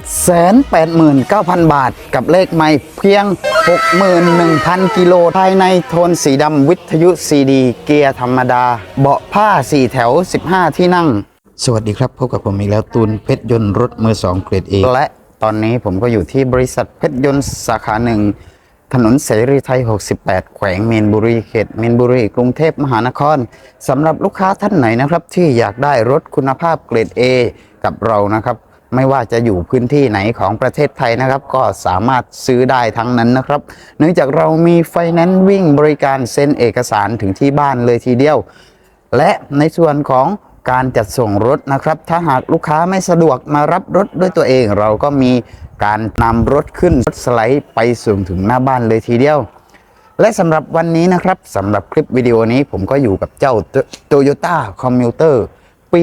789,000 บาท กับเลขไม่เพียง 61,000 กิโล ภายในโทนสีดำวิทยุซีดี เกียร์ธรรมดา เบาะผ้า 4 แถว 15 ที่นั่ง สวัสดีครับ พบกับผมอีกแล้วตูนเพชรยนต์รถมือ 2 เกรดเอและตอนนี้ผมก็อยู่ที่บริษัทเพชรยนต์สาขาหนึ่งถนนเสรีไทย 68 แขวงเมนบุรี เขตเมนบุรี กรุงเทพมหานครสำหรับลูกค้าท่านไหนนะครับ ที่อยากได้รถคุณภาพเกรด A กับเรานะครับ ไม่ว่าจะอยู่พื้นที่ไหนของประเทศไทยนะครับ ก็สามารถซื้อได้ทั้งนั้นนะครับ เนื่องจากเรามีไฟแนนซ์วิ่งบริการเซ็นเอกสารถึงที่บ้านเลยทีเดียว และในส่วนของการจัดส่งรถนะครับ ถ้าหากลูกค้าไม่สะดวกมารับรถด้วยตัวเอง เราก็มีการนำรถขึ้นรถสไลด์ไปส่งถึงหน้าบ้านเลยทีเดียว และสำหรับวันนี้นะครับสำหรับคลิปวิดีโอนี้ผมก็อยู่กับเจ้า Toyota Commuter ปี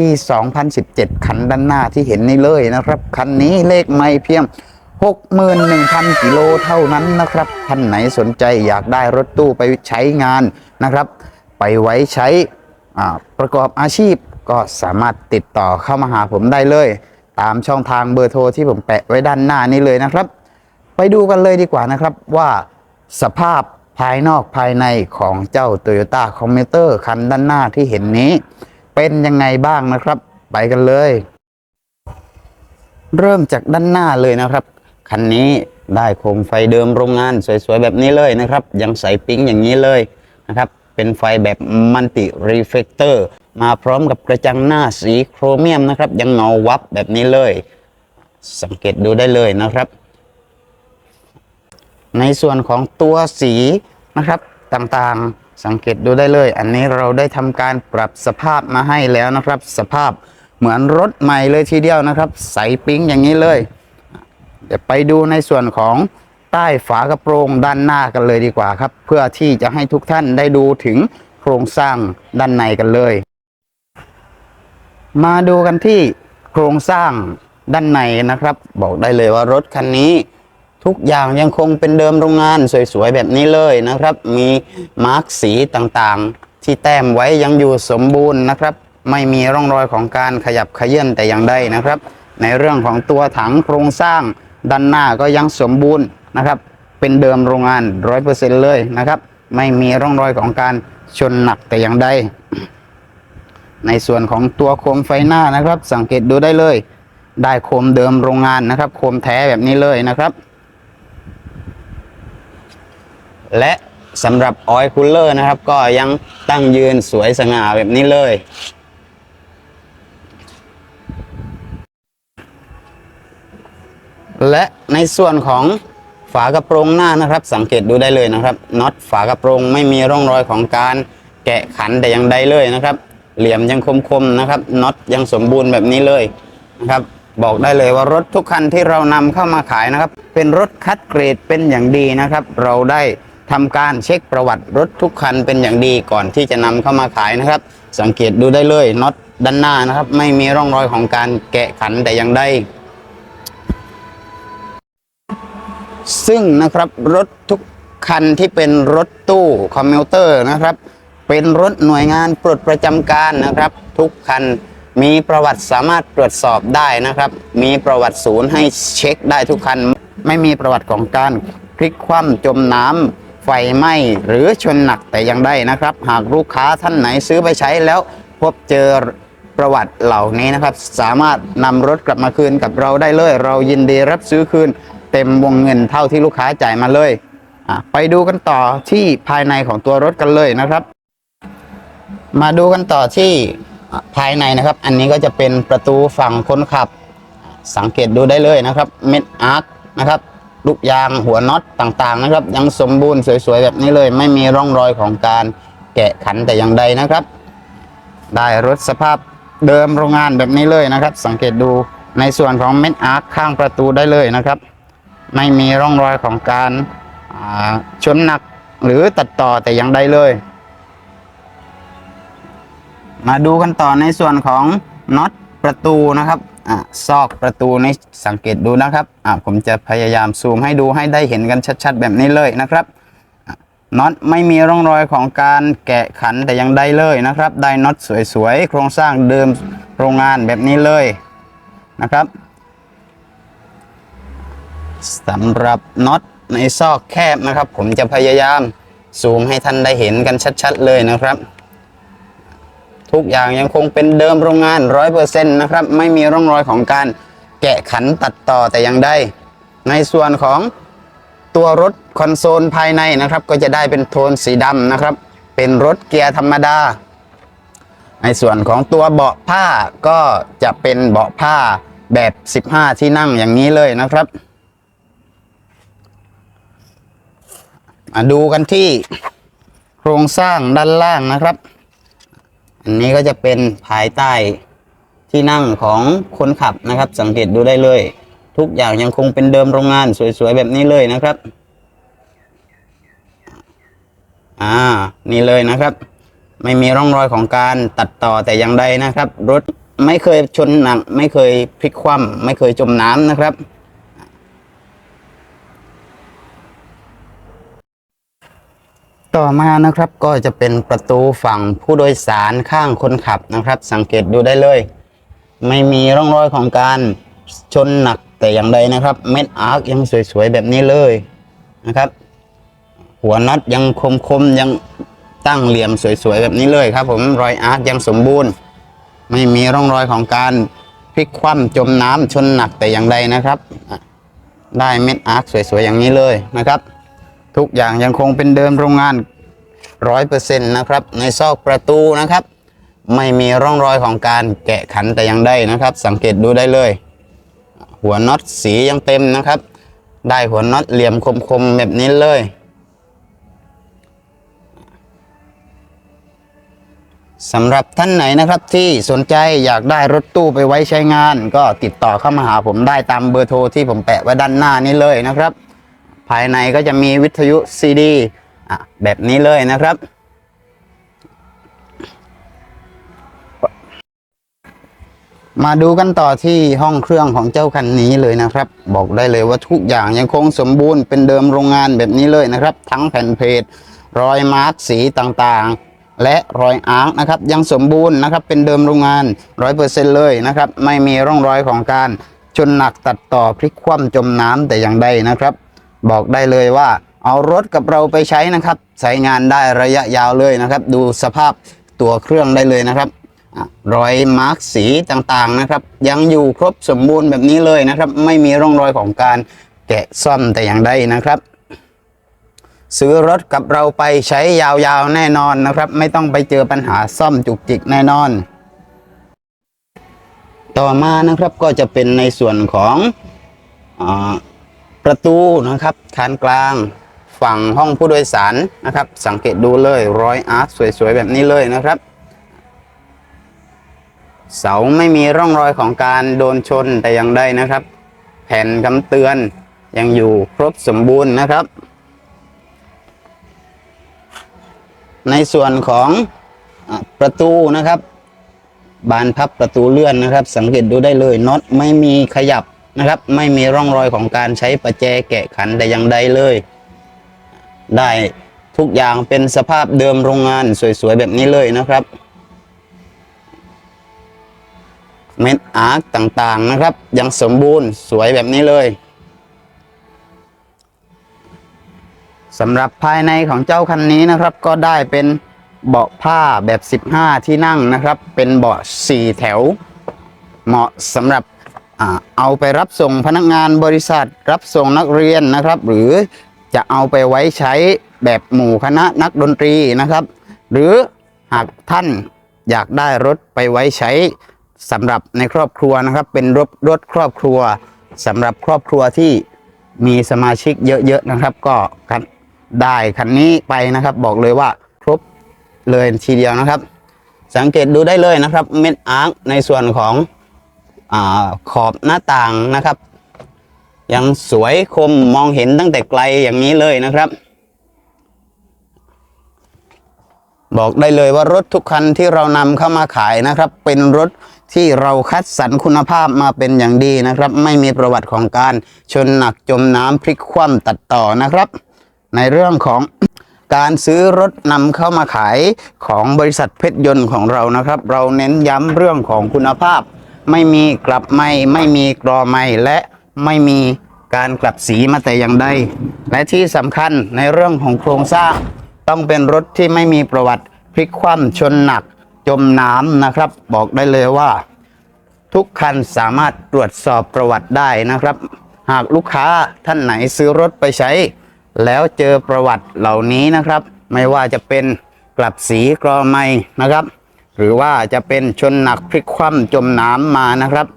2017 คันด้านหน้าที่เห็นนี่เลยนะครับ คันนี้เลขไม่เพียง 61,000 กิโลเท่านั้นนะครับท่านไหนสนใจอยากได้รถตู้ไปใช้งานนะครับ ไปไว้ใช้ประกอบอาชีพก็สามารถติดต่อเข้ามาหาผมได้เลย ตามช่องทางเบอร์โทรที่ผมแปะไว้ด้านหน้านี้เลยนะครับ ไปดูกันเลยดีกว่านะครับว่าสภาพภายนอกภายในของเจ้า Toyota c o m m u t e r คันด้านหน้าที่เห็นนี้ เป็นยังไงบ้างนะครับ ไปกันเลย เริ่มจากด้านหน้าเลยนะครับ คันนี้ได้โคมไฟเดิมโรงงานสวยๆ แบบนี้เลยนะครับ ยังใสปิ๊งอย่างนี้เลยนะครับ เป็นไฟแบบมัลติรีเฟกเตอร์มาพร้อมกับกระจังหน้าสีโครเมียมนะครับ ยังเงาวับแบบนี้เลย สังเกตดูได้เลยนะครับ ในส่วนของตัวสีนะครับต่างๆ สังเกตดูได้เลย อันนี้เราได้ทำการปรับสภาพมาให้แล้วนะครับ สภาพเหมือนรถใหม่เลยทีเดียวนะครับ ใสปิ๊งอย่างนี้เลย เดี๋ยวไปดูในส่วนของใต้ฝากระโปรงด้านหน้ากันเลยดีกว่าครับ เพื่อที่จะให้ทุกท่านได้ดูถึงโครงสร้างด้านในกันเลย มาดูกันที่โครงสร้างด้านในนะครับ บอกได้เลยว่ารถคันนี้ ทุกอย่างยังคงเป็นเดิมโรงงานสวยๆแบบนี้เลยนะครับ มีมาร์กสีต่างๆ ที่แต้มไว้ยังอยู่สมบูรณ์นะครับ ไม่มีร่องรอยของการขยับขยื่นแต่อย่างใดนะครับ ในเรื่องของตัวถังโครงสร้างด้านหน้าก็ยังสมบูรณ์นะครับ เป็นเดิมโรงงานร้อยเปอร์เซ็นเลยนะครับ ไม่มีร่องรอยของการชนหนักแต่อย่างใดในส่วนของตัวโคมไฟหน้านะครับ สังเกตดูได้เลย ได้โคมเดิมโรงงานนะครับ โคมแท้แบบนี้เลยนะครับ และสำหรับออยล์คูลเลอร์นะครับ ก็ยังตั้งยืนสวยสง่าแบบนี้เลย และในส่วนของฝากระโปรงหน้านะครับ สังเกตดูได้เลยนะครับน็อตฝากระโปรงไม่มีร่องรอยของการแกะขันแต่อย่างใดเลยนะครับ เหลี่ยมยังคมๆนะครับน็อตยังสมบูรณ์แบบนี้เลยนะครับบอกได้เลยว่ารถทุกคันที่เรานำเข้ามาขายนะครับ เป็นรถคัดเกรดเป็นอย่างดีนะครับ เราได้ ทำการเช็คประวัติรถทุกคันเป็นอย่างดีก่อนที่จะนำเข้ามาขายนะครับ สังเกตดูได้เลยน็อตด้านหน้านะครับ ไม่มีร่องรอยของการแกะขันแต่อย่างใดซึ่งนะครับรถทุกคันที่เป็นรถตู้คอมมิวเตอร์นะครับ เป็นรถหน่วยงานปลดประจำการนะครับ ทุกคันมีประวัติสามารถตรวจสอบได้นะครับ มีประวัติศูนย์ให้เช็คได้ทุกคัน ไม่มีประวัติของการพลิกคว่ำจมน้ำ ฟไหม้หรือชนหนักแต่ย่างใดนะครับ หากลูกค้าท่านไหนซื้อไปใช้แล้วพบเจอประวัติเหล่านี้นะครับ สามารถนำรถกลับมาคืนกับเราได้เลย เรายินดีรับซื้อคืน เต็มวงเงินเท่าที่ลูกค้าจ่ายมาเลยอะไปดูกันต่อที่ภายในของตัวรถกันเลยนะครับ มาดูกันต่อที่ภายในนะครับ อันนี้ก็จะเป็นประตูฝั่งคนขับ สังเกตดูได้เลยนะครับ เม็ดอาร์คนะครับ ลูกยางหัวน็อตต่างๆนะครับ ยังสมบูรณ์สวยๆแบบนี้เลย ไม่มีร่องรอยของการแกะขันแต่อย่างใดนะครับ ได้รถสภาพเดิมโรงงานแบบนี้เลยนะครับ สังเกตดูในส่วนของเม็ดอาร์คข้างประตูได้เลยนะครับ ไม่มีร่องรอยของการาชนหนักหรือตัดต่อแต่อย่างใดเลย มาดูกันต่อในส่วนของน็อต ประตูนะครับอะซอกประตูในสังเกตดูนะครับอะผมจะพยายามซูมให้ดูให้ได้เห็นกันชัดๆ แบบนี้เลยนะครับน็อตไม่มีร่องรอยของการแกะขันแต่ยังได้เลยนะครับได้น็อตสวยๆ โครงสร้างเดิมโรงงานแบบนี้เลยนะครับสำหรับน็อตในซอกแคบนะครับ ผมจะพยายามซูมให้ท่านได้เห็นกันชัด ๆ เลยนะครับ ทุกอย่างยังคงเป็นเดิมโรงงาน100%นะครับ ไม่มีร่องรอยของการแกะขันตัดต่อแต่อย่างใดในส่วนของตัวรถคอนโซลภายในนะครับ ก็จะได้เป็นโทนสีดำนะครับ เป็นรถเกียร์ธรรมดา ในส่วนของตัวเบาะผ้าก็จะเป็นเบาะผ้าแบบ 15 ที่นั่งอย่างนี้เลยนะครับมาดูกันที่โครงสร้างด้านล่างนะครับ อันนี้ก็จะเป็นภายใต้ที่นั่งของคนขับนะครับ สังเกตดูได้เลย ทุกอย่างยังคงเป็นเดิมโรงงานสวยๆแบบนี้เลยนะครับ อ่า นี่เลยนะครับ ไม่มีร่องรอยของการตัดต่อแต่อย่างใดนะครับ รถไม่เคยชนหนัก ไม่เคยพลิกคว่ำไม่เคยจมน้ำนะครับ ต่อมานะครับก็จะเป็นประตูฝั่งผู้โดยสารข้างคนขับนะครับ สังเกตดูได้เลย ไม่มีร่องรอยของการชนหนักแต่อย่างใดนะครับ เม็ดอาร์คยังสวยๆแบบนี้เลยนะครับ หัวน็อตยังคมๆยังตั้งเหลี่ยมสวยๆแบบนี้เลยครับ ผมรอยอาร์คยังสมบูรณ์ ไม่มีร่องรอยของการพลิกคว่ำจมน้ำชนหนักแต่อย่างใดนะครับ ได้เม็ดอาร์คสวยๆอย่างนี้เลยนะครับ ทุกอย่างยังคงเป็นเดิมโรงงานร้อยเปอร์เซ็นต์นะครับ ในซอกประตูนะครับ ไม่มีร่องรอยของการแกะขันแต่อย่างใดนะครับ สังเกตดูได้เลย หัวน็อตสียังเต็มนะครับ ได้หัวน็อตเหลี่ยมคมๆแบบนี้เลย สำหรับท่านไหนนะครับที่สนใจอยากได้รถตู้ไปไว้ใช้งาน ก็ติดต่อเข้ามาหาผมได้ตามเบอร์โทรที่ผมแปะไว้ด้านหน้านี้เลยนะครับ ภายในก็จะมีวิทยุซีดีแบบนี้เลยนะครับ มาดูกันต่อที่ห้องเครื่องของเจ้าคันนี้เลยนะครับ บอกได้เลยว่าทุกอย่างยังคงสมบูรณ์เป็นเดิมโรงงานแบบนี้เลยนะครับ ทั้งแผ่นเพจรอยมาร์กสีต่างๆ และรอยอาร์คนะครับ ยังสมบูรณ์นะครับ เป็นเดิมโรงงานร้อยเปอร์เซ็นเลยนะครับ ไม่มีร่องรอยของการชนหนักตัดต่อพลิกคว่ำจมน้ำแต่อย่างใดนะครับ บอกได้เลยว่าเอารถกับเราไปใช้นะครับ ใช้งานได้ระยะยาวเลยนะครับ ดูสภาพตัวเครื่องได้เลยนะครับอรอยมาร์กสีต่างๆนะครับ ยังอยู่ครบสมบูรณ์แบบนี้เลยนะครับ ไม่มีร่องรอยของการแกะซ่อมแต่อย่างใดนะครับ ซื้อรถกับเราไปใช้ยาวๆแน่นอนนะครับ ไม่ต้องไปเจอปัญหาซ่อมจุกจิกแน่นอน ต่อมานะครับก็จะเป็นในส่วนของอา ประตูนะครับคานกลางฝั่งห้องผู้โดยสารนะครับ สังเกตดูเลยรอยอาร์คสวยๆ แบบนี้เลยนะครับ เสาไม่มีร่องรอยของการโดนชนแต่อย่างใดนะครับ แผ่นคำเตือนยังอยู่ครบสมบูรณ์นะครับ ในส่วนของประตูนะครับ บานพับประตูเลื่อนนะครับ สังเกตดูได้เลยน็อตไม่มีขยับ นะครับ ไม่มีร่องรอยของการใช้ประแจแกะขันแต่อย่างใดเลย ได้ทุกอย่างเป็นสภาพเดิมโรงงานสวยๆแบบนี้เลยนะครับ เม็ดอาร์คต่างๆนะครับ ยังสมบูรณ์สวยแบบนี้เลยสำหรับภายในของเจ้าคันนี้นะครับ ก็ได้เป็นเบาะผ้าแบบ 15 ที่นั่งนะครับ เป็นเบาะ4แถว เหมาะสำหรับ เอาไปรับส่งพนักงานบริษัท รับส่งนักเรียนนะครับ หรือจะเอาไปไว้ใช้แบบหมู่คณะนักดนตรีนะครับ หรือหากท่านอยากได้รถไปไว้ใช้สำหรับในครอบครัวนะครับ เป็นรถรถครอบครัวสำหรับครอบครัวที่มีสมาชิกเยอะๆนะครับ ก็ได้คันนี้ไปนะครับ บอกเลยว่าครบเลยทีเดียวนะครับ สังเกตดูได้เลยนะครับ เม็ดอาร์คในส่วนของ ขอบหน้าต่างนะครับ ยังสวยคมมองเห็นตั้งแต่ไกลอย่างนี้เลยนะครับ บอกได้เลยว่ารถทุกคันที่เรานำเข้ามาขายนะครับ เป็นรถที่เราคัดสรรคุณภาพมาเป็นอย่างดีนะครับ ไม่มีประวัติของการชนหนักจมน้ำพลิกคว่ำตัดต่อนะครับ ในเรื่องของการซื้อรถนำเข้ามาขายของบริษัทเพชรยนต์ของเรานะครับ เราเน้นย้ำเรื่องของคุณภาพ ไม่มีกลับไม่ไม่มีกรอไม่และไม่มีการกลับสีมาแต่อย่างใดและที่สำคัญในเรื่องของโครงสร้าง ต้องเป็นรถที่ไม่มีประวัติพลิกคว่ำชนหนัก จมน้ำนะครับ บอกได้เลยว่า ทุกคันสามารถตรวจสอบประวัติได้นะครับ หากลูกค้าท่านไหนซื้อรถไปใช้ แล้วเจอประวัติเหล่านี้นะครับ ไม่ว่าจะเป็นกลับสีกรอไม่นะครับ หรือว่าจะเป็นชนหนักพลิกคว่ำจมน้ำมานะครับ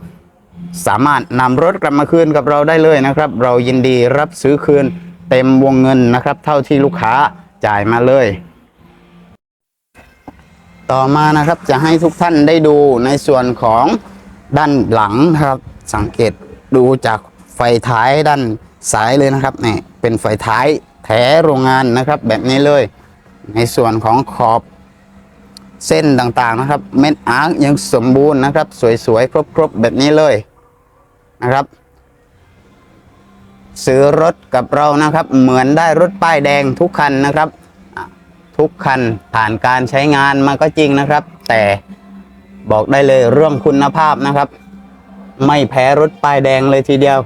สามารถนำรถกลับมาคืนกับเราได้เลยนะครับ เรายินดีรับซื้อคืนเต็มวงเงินนะครับ เท่าที่ลูกค้าจ่ายมาเลย ต่อมานะครับจะให้ทุกท่านได้ดูในส่วนของด้านหลังนะครับ สังเกตดูจากไฟท้ายด้านซ้ายเลยนะครับนี่เป็นไฟท้ายแท้โรงงานนะครับ แบบนี้เลย ในส่วนของขอบ เส้นต่างๆนะครับ เม็ดอาร์คยังสมบูรณ์นะครับ สวยๆ ครบๆ แบบนี้เลยนะครับ ซื้อรถกับเรานะครับ เหมือนได้รถป้ายแดงทุกคันนะครับ ทุกคันผ่านการใช้งานมาก็จริงนะครับ แต่บอกได้เลยเรื่องคุณภาพนะครับ ไม่แพ้รถป้ายแดงเลยทีเดียว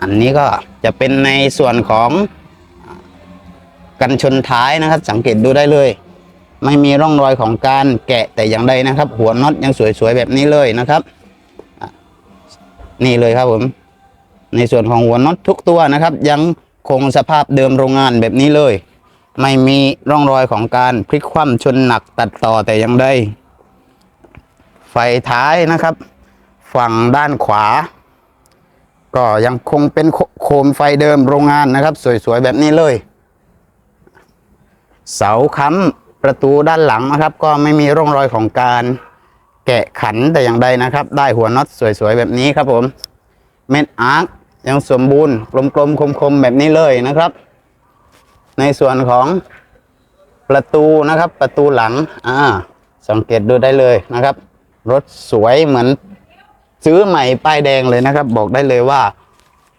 อันนี้ก็จะเป็นในส่วนของ กันชนท้ายนะครับ สังเกตดูได้เลย ไม่มีร่องรอยของการแกะแต่อย่างใดนะครับ หัวน็อตยังสวยๆแบบนี้เลยนะครับ นี่เลยครับผม ในส่วนของหัวน็อตทุกตัวนะครับ ยังคงสภาพเดิมโรงงานแบบนี้เลย ไม่มีร่องรอยของการพลิกคว่ำชนหนักตัดต่อแต่อย่างใดไฟท้ายนะครับ ฝั่งด้านขวา ก็ยังคงเป็นโคโคมไฟเดิมโรงงานนะครับ สวยๆแบบนี้เลย เสาค้ำประตูด้านหลังนะครับ ก็ไม่มีร่องรอยของการแกะขันแต่อย่างใดนะครับ ได้หัวน็อตสวยๆแบบนี้ครับผม เม็ดอาร์คยังสมบูรณ์กลมๆคมๆแบบนี้เลยนะครับ ในส่วนของประตูนะครับ ประตูหลังอ่าสังเกตดูได้เลยนะครับ รถสวยเหมือนซื้อใหม่ป้ายแดงเลยนะครับ บอกได้เลยว่า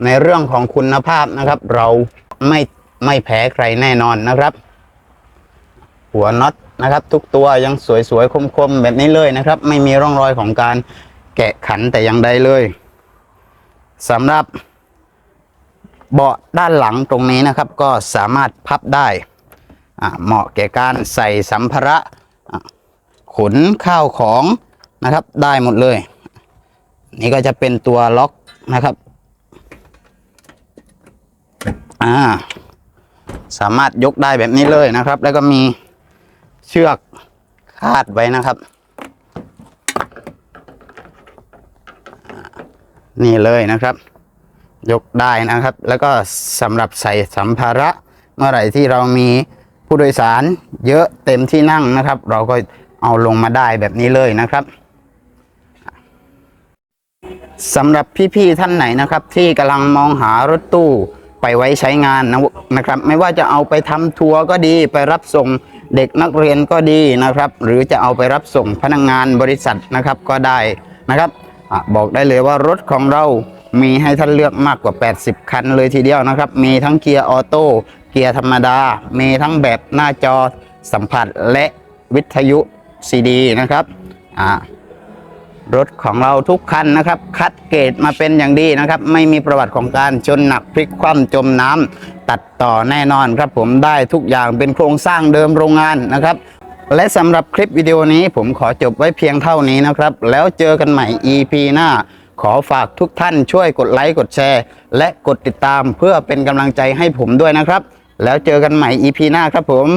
ในเรื่องของคุณภาพนะครับ เราไม่ไม่แพ้ใครแน่นอนนะครับ หัวน็อตนะครับ ทุกตัวยังสวยๆคมๆแบบนี้เลยนะครับ ไม่มีร่องรอยของการแกะขันแต่อย่างใดเลยสำหรับเบาะด้านหลังตรงนี้นะครับ ก็สามารถพับได้อ่าเหมาะแก่การใส่สัมภาระขนข้าวของนะครับได้หมดเลย นี่ก็จะเป็นตัวล็อกนะครับอ่าสามารถยกได้แบบนี้เลยนะครับ แล้วก็มี เชือกคาดไว้นะครับ นี่เลยนะครับ ยกได้นะครับ แล้วก็สำหรับใส่สัมภาระเมื่อไหร่ที่เรามีผู้โดยสารเยอะเต็มที่นั่งนะครับ เราก็เอาลงมาได้แบบนี้เลยนะครับสำหรับพี่ๆท่านไหนนะครับ ที่กำลังมองหารถตู้ไปไว้ใช้งานนะนะครับ ไม่ว่าจะเอาไปทำทัวร์ก็ดีไปรับส่ง เด็กนักเรียนก็ดีนะครับ หรือจะเอาไปรับส่งพนักงงานบริษัทนะครับก็ได้นะครับอบอกได้เลยว่ารถของเรามีให้ท่านเลือกมากกว่า 80 คันเลยทีเดียวนะครับ มีทั้งเกียร์ออโต้เกียร์ธรรมดา มีทั้งแบบหน้าจอสัมผัสและวิทยุซีดีนะครับอ่า รถของเราทุกคันนะครับ คัดเกรดมาเป็นอย่างดีนะครับ ไม่มีประวัติของการชนหนักพลิกคว่ำจมน้ำตัดต่อแน่นอนครับ ผมได้ทุกอย่างเป็นโครงสร้างเดิมโรงงานนะครับ และสำหรับคลิปวิดีโอนี้ผมขอจบไว้เพียงเท่านี้นะครับ แล้วเจอกันใหม่ EP หน้า ขอฝากทุกท่านช่วยกดไลค์กดแชร์ และกดติดตามเพื่อเป็นกำลังใจให้ผมด้วยนะครับ แล้วเจอกันใหม่ EP หน้าครับผม